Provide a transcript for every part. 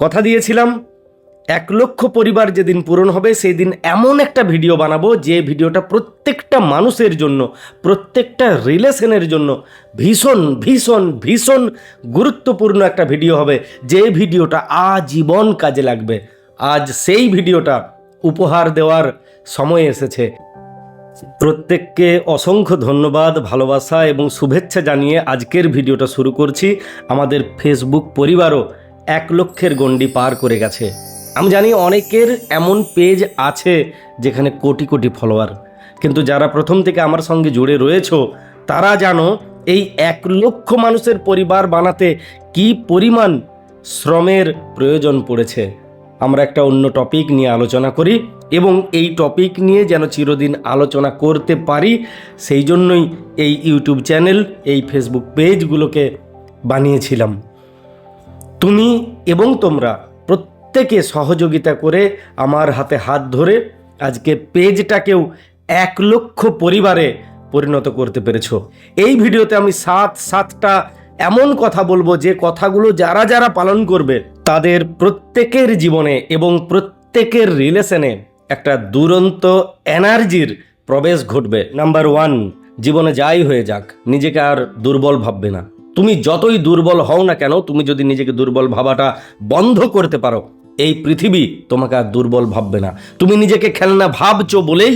কথা দিয়েছিলাম, এক লক্ষ পরিবার যেদিন পূরণ হবে সেই দিন এমন একটা ভিডিও বানাবো যে ভিডিওটা প্রত্যেকটা মানুষের জন্য, প্রত্যেকটা রিলেশনের জন্য ভীষণ ভীষণ ভীষণ গুরুত্বপূর্ণ একটা ভিডিও হবে। যে ভিডিওটা আজীবন কাজে লাগবে। আজ সেই ভিডিওটা উপহার দেওয়ার সময় এসেছে। প্রত্যেককে অসংখ্য ধন্যবাদ, ভালোবাসা এবং শুভেচ্ছা জানিয়ে আজকের ভিডিওটা শুরু করছি। আমাদের ফেসবুক পরিবারও এক লক্ষের গণ্ডি পার করে গেছে। আমি জানি অনেকের এমন পেজ আছে যেখানে কোটি কোটি ফলোয়ার। কিন্তু যারা প্রথম থেকে আমার সঙ্গে জুড়ে রয়েছো, তারা জানো এই এক লক্ষ মানুষের পরিবার বানাতে কি পরিমাণ শ্রমের প্রয়োজন পড়েছে। আমরা একটা অন্য টপিক নিয়ে আলোচনা করি এবং এই টপিক নিয়ে যেন চিরদিন আলোচনা করতে পারি, সেই জন্যই এই ইউটিউব চ্যানেল, এই ফেসবুক পেজগুলোকে বানিয়েছিলাম। তুমি এবং তোমরা প্রত্যেকে সহযোগিতা করে আমার হাতে হাত ধরে আজকে পেজটাকেও এক লক্ষ পরিবারে পরিণত করতে পেরেছ। এই ভিডিওতে আমি সাত সাতটা এমন কথা বলব যে কথাগুলো যারা যারা পালন করবে, তাদের প্রত্যেকের জীবনে এবং প্রত্যেকের রিলেশনে একটা দুরন্ত এনার্জির প্রবেশ ঘটবে। নাম্বার ওয়ান জীবনে যাই হয়ে যাক, নিজেকে আর দুর্বল ভাববে না। তুমি যতই দুর্বল হও না কেন, তুমি যদি নিজেকে দুর্বল ভাবাটা বন্ধ করতে পারো, এই পৃথিবী তোমাকে আর দুর্বল ভাববে না। তুমি নিজেকে খেলনা ভাবছ বলেই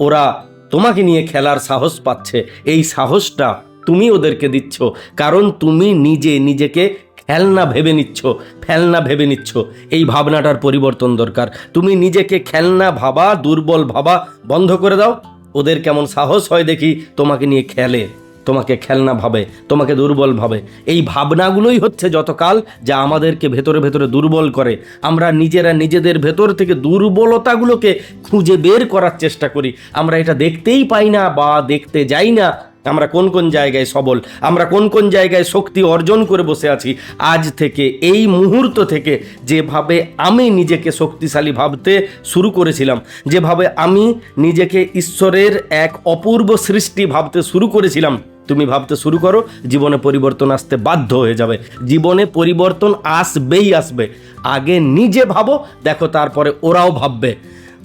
ওরা তোমাকে নিয়ে খেলার সাহস পাচ্ছে। এই সাহসটা তুমি ওদেরকে দিচ্ছ, কারণ তুমি নিজে নিজেকে খেলনা ভেবে নিচ্ছ, ফেলনা ভেবে নিচ্ছ। এই ভাবনাটার পরিবর্তন দরকার। তুমি নিজেকে খেলনা ভাবা, দুর্বল ভাবা বন্ধ করে দাও। ওদের কেমন সাহস হয় দেখি তোমাকে নিয়ে খেলে। তোমাকে খেলনা ভাবে, তোমাকে দুর্বল ভাবে। এই ভাবনাগুলোই হচ্ছে যতকাল যা আমাদেরকে ভেতরে ভেতরে দুর্বল করে। আমরা নিজেরা নিজেদের ভেতর থেকে দুর্বলতাগুলোকে খুঁজে বের করার চেষ্টা করি। আমরা এটা দেখতেই পাই না বা দেখতে যাই না। আমরা কোন কোন জায়গায় সবল, আমরা কোন কোন জায়গায় শক্তি অর্জন করে বসে আছি। আজ থেকে, এই মুহূর্ত থেকে যেভাবে আমি নিজেকে শক্তিশালী ভাবতে শুরু করেছিলাম, যেভাবে আমি নিজেকে ঈশ্বরের এক অপূর্ব সৃষ্টি ভাবতে শুরু করেছিলাম তুমি ভাবতে শুরু করো, জীবনে পরিবর্তন আসতে বাধ্য হয়ে যাবে। জীবনে পরিবর্তন আসবেই আসবে। আগে নিজে ভাবো, দেখো তারপরে ওরাও ভাববে।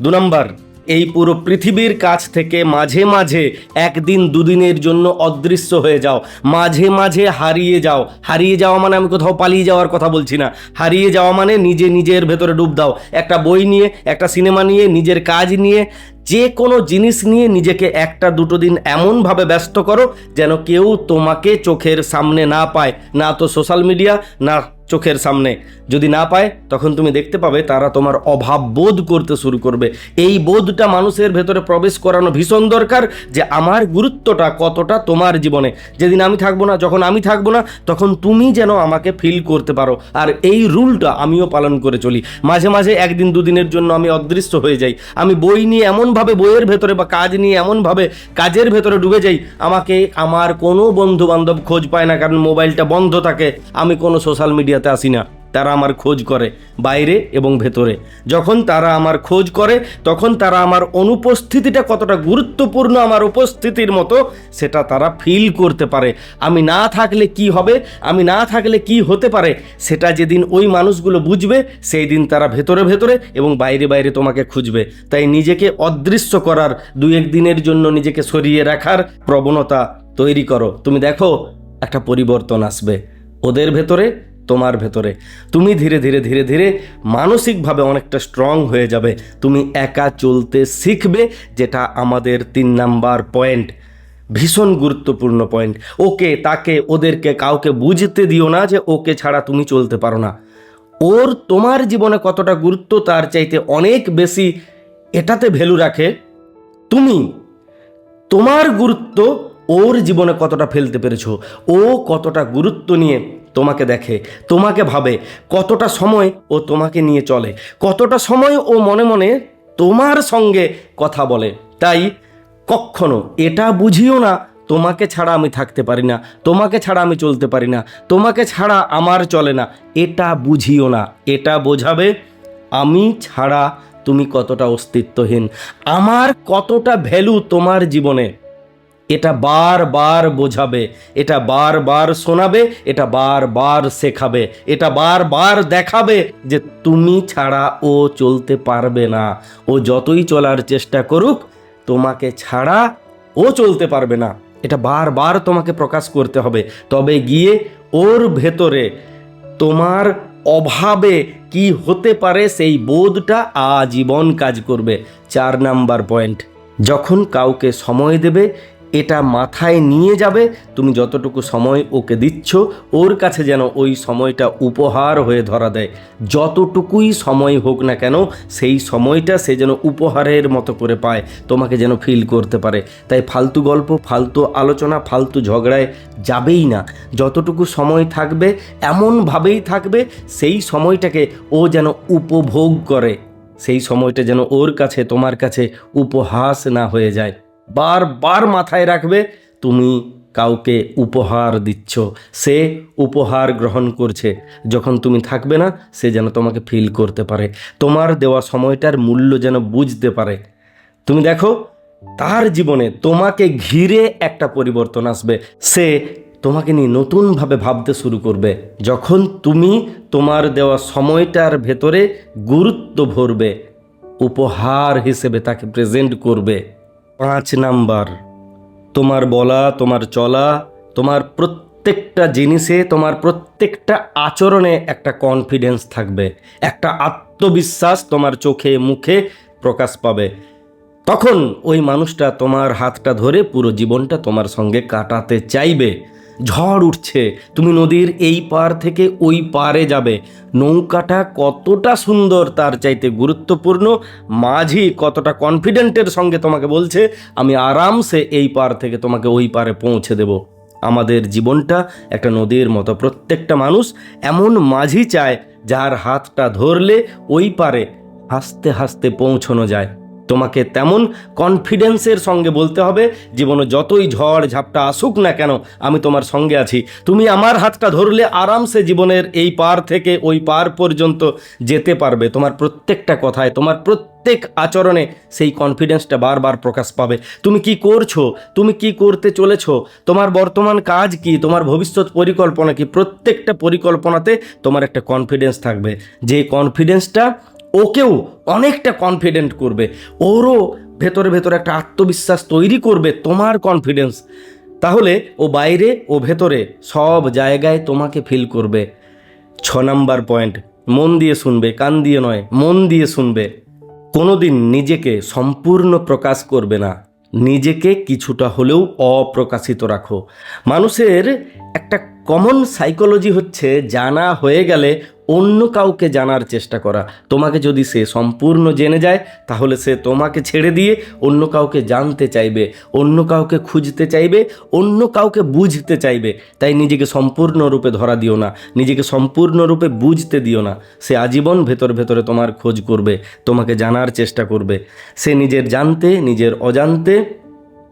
দু নম্বর এই পুরো পৃথিবীর কাছ থেকে মাঝে মাঝে একদিন দুদিনের জন্য অদৃশ্য হয়ে যাও। মাঝে মাঝে হারিয়ে যাও। হারিয়ে যাওয়া মানে আমি কোথাও পালিয়ে যাওয়ার কথা বলছি না। হারিয়ে যাওয়া মানে নিজে নিজের ভেতরে ডুব দাও। একটা বই নিয়ে, একটা সিনেমা নিয়ে, নিজের কাজ নিয়ে যে কোনো জিনিস নিয়ে নিজেকে একটা দুটো দিন এমনভাবে ব্যস্ত করো যেন কেউ তোমাকে চোখের সামনে না পায়। না তো সোশ্যাল মিডিয়া না চোখের সামনে। যদি না পায়, তখন তুমি দেখতে পাবে তারা তোমার অভাব বোধ করতে শুরু করবে। এই বোধটা মানুষের ভেতরে প্রবেশ করানো ভীষণ দরকার যে আমার গুরুত্বটা কতটা তোমার জীবনে। যেদিন আমি থাকব না, যখন আমি থাকব না, তখন তুমি যেন আমাকে ফিল করতে পারো। আর এই রুলটা আমিও পালন করে চলি। মাঝে মাঝে একদিন দুদিনের জন্য আমি অদৃশ্য হয়ে যাই। আমি বই নিয়ে এমনভাবে, বইয়ের ভেতরে বা কাজ নিয়ে এমনভাবে কাজের ভেতরে ডুবে যাই। আমাকে আমার কোনো বন্ধু বান্ধব খোঁজ পায় না কারণ মোবাইলটা বন্ধ থাকে। আমি কোনো সোশ্যাল মিডিয়াতে আসি না। তারা আমার খোঁজ করে বাইরে এবং ভেতরে। যখন তারা আমার খোঁজ করে, তখন তারা আমার অনুপস্থিতিটা কতটা গুরুত্বপূর্ণ আমার উপস্থিতির মতো, সেটা তারা ফিল করতে পারে। আমি না থাকলে কি হবে? আমি না থাকলে কি হতে পারে? সেটা যেদিন ওই মানুষগুলো বুঝবে, সেই দিন তারা ভেতরে ভেতরে এবং বাইরে বাইরে তোমাকে খুঁজবে। তাই নিজেকে অদৃশ্য করার দু এক দিনের জন্য নিজেকে সরিয়ে রাখার প্রবণতা তৈরি করো। তুমি দেখো, একটা পরিবর্তন আসবে। ওদের ভেতরে তোমার ভেতরে। তুমি ধীরে ধীরে ধীরে ধীরে মানসিকভাবে অনেকটা স্ট্রং হয়ে যাবে। তুমি একা চলতে শিখবে, যেটা আমাদের তিন নাম্বার পয়েন্ট ভীষণ গুরুত্বপূর্ণ পয়েন্ট ওকে, তাকে, ওদেরকে, কাউকে বুঝতে দিও না যে ওকে ছাড়া তুমি চলতে পারো না। ওর তোমার জীবনে কতটা গুরুত্ব, তার চাইতে অনেক বেশি এটাতে ভ্যালু রাখে তুমি। তোমার গুরুত্ব ওর জীবনে কতটা ফেলতে পেরেছ। ও কতটা গুরুত্ব নিয়ে তোমাকে দেখে, তোমাকে ভাবে কতটা সময় ও তোমাকে নিয়ে চলে, কতটা সময় ও মনে মনে তোমার সঙ্গে কথা বলে। তাই কখনো এটা বুঝিও না, তোমাকে ছাড়া আমি থাকতে পারি না, তোমাকে ছাড়া আমি চলতে পারি না, তোমাকে ছাড়া আমার চলে না, এটা বুঝিও না। এটা বোঝাবে, আমি ছাড়া তুমি কতটা অস্তিত্বহীন, আমার কতটা ভ্যালু তোমার জীবনে। এটা বারবার বোঝাবে, এটা বারবার শোনাবে, এটা বারবার শেখাবে, এটা বারবার দেখাবে যে তুমি ছাড়া ও চলতে পারবে না। ও যতই চলার চেষ্টা করুক, তোমাকে ছাড়া ও চলতে পারবে না। এটা বারবার তোমাকে প্রকাশ করতে হবে। তবে গিয়ে ওর ভেতরে তোমার অভাবে কি হতে পারে সেই বোধটা আজীবন কাজ করবে। চার নাম্বার পয়েন্ট, যখন কাউকে সময় দেবে এটা মাথায় নিয়ে যাবে। তুমি যতটুকু সময় ওকে দিচ্ছ, ওর কাছে যেন ওই সময়টা উপহার হয়ে ধরা দেয়। যতটুকুই সময় হোক না কেন, সেই সময়টা সে যেন উপহারের মতো করে পায়, তোমাকে যেন ফিল করতে পারে। তাই ফালতু গল্প, ফালতু আলোচনা, ফালতু ঝগড়ায় যাবেই না। যতটুকু সময় থাকবে, এমনভাবেই থাকবে, সেই সময়টাকে ও যেন উপভোগ করে। সেই সময়টা যেন ওর কাছে, তোমার কাছে উপহাস না হয়ে যায়। বারবার মাথায় রাখবে, তুমি কাউকে উপহার দিচ্ছ। সে উপহার গ্রহণ করছে। যখন তুমি থাকবে না, সে যেন তোমাকে ফিল করতে পারে। তোমার দেওয়া সময়টার মূল্য যেন বুঝতে পারে। তুমি দেখো, তার জীবনে তোমাকে ঘিরে একটা পরিবর্তন আসবে। সে তোমাকে নিয়ে নতুনভাবে ভাবতে শুরু করবে। যখন তুমি তোমার দেওয়া সময়টার ভেতরে গুরুত্ব ভরবে, উপহার হিসেবে তাকে প্রেজেন্ট করবে। পাঁচ নাম্বার। তোমার বলা, তোমার চলা, তোমার প্রত্যেকটা জিনিসে, তোমার প্রত্যেকটা আচরণে একটা কনফিডেন্স থাকবে, একটা আত্মবিশ্বাস তোমার চোখে, মুখে প্রকাশ পাবে। তখন ওই মানুষটা তোমার হাতটা ধরে পুরো জীবনটা তোমার সঙ্গে কাটাতে চাইবে। ঝড় উঠছে। তুমি নদীর এই পার থেকে ওই পারে যাবে। নৌকাটা কতটা সুন্দর তার চাইতে গুরুত্বপূর্ণ। মাঝি কতটা কনফিডেন্টের সঙ্গে তোমাকে বলছে, আমি আরামসে এই পার থেকে তোমাকে ওই পারে পৌঁছে দেব। আমাদের জীবনটা একটা নদীর মতো প্রত্যেকটা মানুষ এমন মাঝি চায়, যার হাতটা ধরলে ওই পারে হাসতে হাসতে পৌঁছানো যায়। তোমাকে তেমন কনফিডেন্সের সঙ্গে বলতে হবে, জীবনে যতই ঝড় ঝাপটা আসুক না কেন, আমি তোমার সঙ্গে আছি। তুমি আমার হাতটা ধরলে আরামসে জীবনের এই পার থেকে ওই পার পর্যন্ত যেতে পারবে। তোমার প্রত্যেকটা কথায়, তোমার প্রত্যেক আচরণে সেই কনফিডেন্সটা বারবার প্রকাশ পাবে। তুমি কি করছ? তুমি কি করতে চলেছো? তোমার বর্তমান কাজ কি? তোমার ভবিষ্যৎ পরিকল্পনা কি? প্রত্যেকটা পরিকল্পনাতে তোমার একটা কনফিডেন্স থাকবে। যে কনফিডেন্সটা ওকেও অনেকটা কনফিডেন্ট করবে। ওরও ভেতরে ভেতরে একটা আত্মবিশ্বাস তৈরি করবে, তোমার কনফিডেন্স তাহলে ও বাইরে, ও ভেতরে সব জায়গায় তোমাকে ফিল করবে। ছ নাম্বার পয়েন্ট মন দিয়ে শুনবে, কান দিয়ে নয়, মন দিয়ে শুনবে। কোনোদিন নিজেকে সম্পূর্ণ প্রকাশ করবে না। নিজেকে কিছুটা হলেও অপ্রকাশিত রাখো। মানুষের একটা কমন সাইকোলজি হচ্ছে, জানা হয়ে গেলে অন্য কাউকে জানার চেষ্টা করা। তোমাকে যদি সে সম্পূর্ণ জেনে যায়, তাহলে সে তোমাকে ছেড়ে দিয়ে অন্য কাউকে জানতে চাইবে, অন্য কাউকে খুঁজতে চাইবে, অন্য কাউকে বুঝতে চাইবে। তাই নিজেকে সম্পূর্ণরূপে ধরা দিও না, নিজেকে সম্পূর্ণরূপে বুঝতে দিও না। সে আজীবন ভেতর ভেতরে তোমার খোঁজ করবে, তোমাকে জানার চেষ্টা করবে। সে নিজের জানতে, নিজের অজান্তে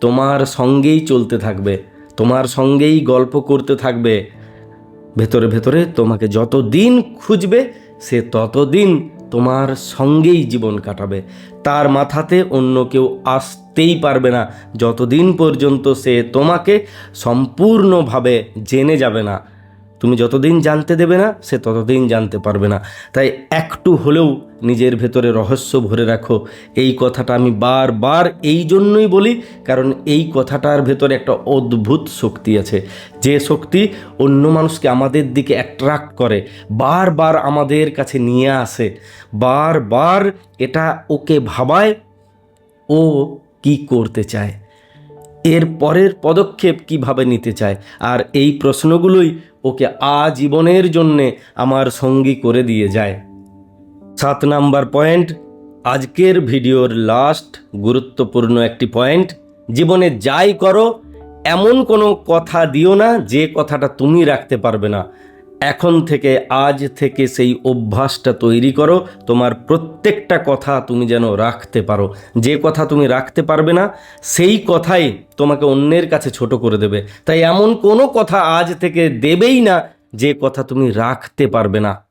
তোমার সঙ্গেই চলতে থাকবে, তোমার সঙ্গেই গল্প করতে থাকবে। ভেতরে ভেতরে তোমাকে যতদিন খুঁজবে, সে ততদিন তোমার সঙ্গেই জীবন কাটাবে। তার মাথাতে অন্য কেউ আসতেই পারবে না। যতদিন পর্যন্ত সে তোমাকে সম্পূর্ণভাবে জেনে যাবে না তুমি যতদিন জানতে দেবে না, সে ততদিন জানতে পারবে না। তাই একটু হলেও নিজের ভেতরে রহস্য ভরে রাখো। এই কথাটা আমি বারবার এই জন্যই বলি, কারণ এই কথাটার ভেতরে একটা অদ্ভুত শক্তি আছে। যে শক্তি অন্য মানুষকে আমাদের দিকে অ্যাট্রাক্ট করে, বারবার আমাদের কাছে নিয়ে আসে, বারবার এটা ওকে ভাবায়, ও কি করতে চায়। এর পরের পদক্ষেপ কীভাবে নিতে চায়? আর এই প্রশ্নগুলোই ওকে আজীবনের জন্যে আমার সঙ্গী করে দিয়ে যায়। সাত নাম্বার পয়েন্ট, আজকের ভিডিওর লাস্ট গুরুত্বপূর্ণ একটি পয়েন্ট, জীবনে যাই করো, এমন কোনো কথা দিও না যে কথাটা তুমি রাখতে পারবে না। এখন থেকে, আজ থেকে সেই অভ্যাসটা তৈরি করো। তোমার প্রত্যেকটা কথা তুমি যেন রাখতে পারো। যে কথা তুমি রাখতে পারবে না, সেই কথাই তোমাকে অন্যের কাছে ছোট করে দেবে। তাই এমন কোনো কথা আজ থেকে দেবেই না যে কথা তুমি রাখতে পারবে না।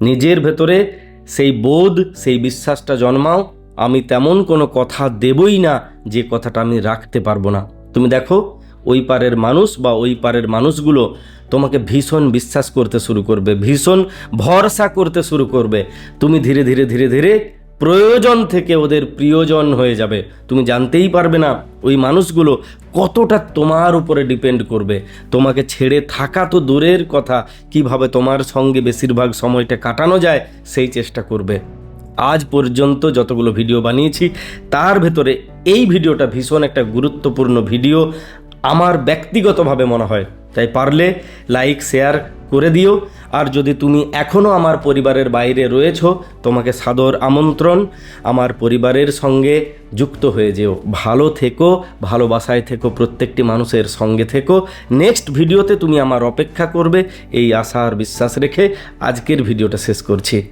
নিজের ভেতরে সেই বোধ, সেই বিশ্বাসটা জন্মাও। আমি তেমন কোনো কথা দেবই না যে কথাটা আমি রাখতে পারব না। তুমি দেখো, ওই পারের মানুষ বা ওই পারের মানুষগুলো তোমাকে ভীষণ বিশ্বাস করতে শুরু করবে, ভীষণ ভরসা করতে শুরু করবে। তুমি ধীরে ধীরে ধীরে ধীরে প্রয়োজন থেকে ওদের প্রিয়জন হয়ে যাবে। তুমি জানতেই পারবে না ওই মানুষগুলো কতটা তোমার উপরে ডিপেন্ড করবে। তোমাকে ছেড়ে থাকা তো দূরের কথা, কীভাবে তোমার সঙ্গে বেশিরভাগ সময়টা কাটানো যায় সেই চেষ্টা করবে। আজ পর্যন্ত যতগুলো ভিডিও বানিয়েছি, তার ভেতরে এই ভিডিওটা ভীষণ একটা গুরুত্বপূর্ণ ভিডিও। আমার ব্যক্তিগতভাবে মনে হয়। তাই পারলে লাইক শেয়ার করে দিও। আর যদি তুমি এখনও আমার পরিবারের বাইরে রয়েছো, তোমাকে সাদর আমন্ত্রণ। আমার পরিবারের সঙ্গে যুক্ত হয়ে যেও। ভালো থেকো, ভালোবাসায় থেকো, প্রত্যেকটি মানুষের সঙ্গে থেকো। নেক্সট ভিডিওতে তুমি আমার অপেক্ষা করবে, এই আশা আর বিশ্বাস রেখে আজকের ভিডিওটা শেষ করছি।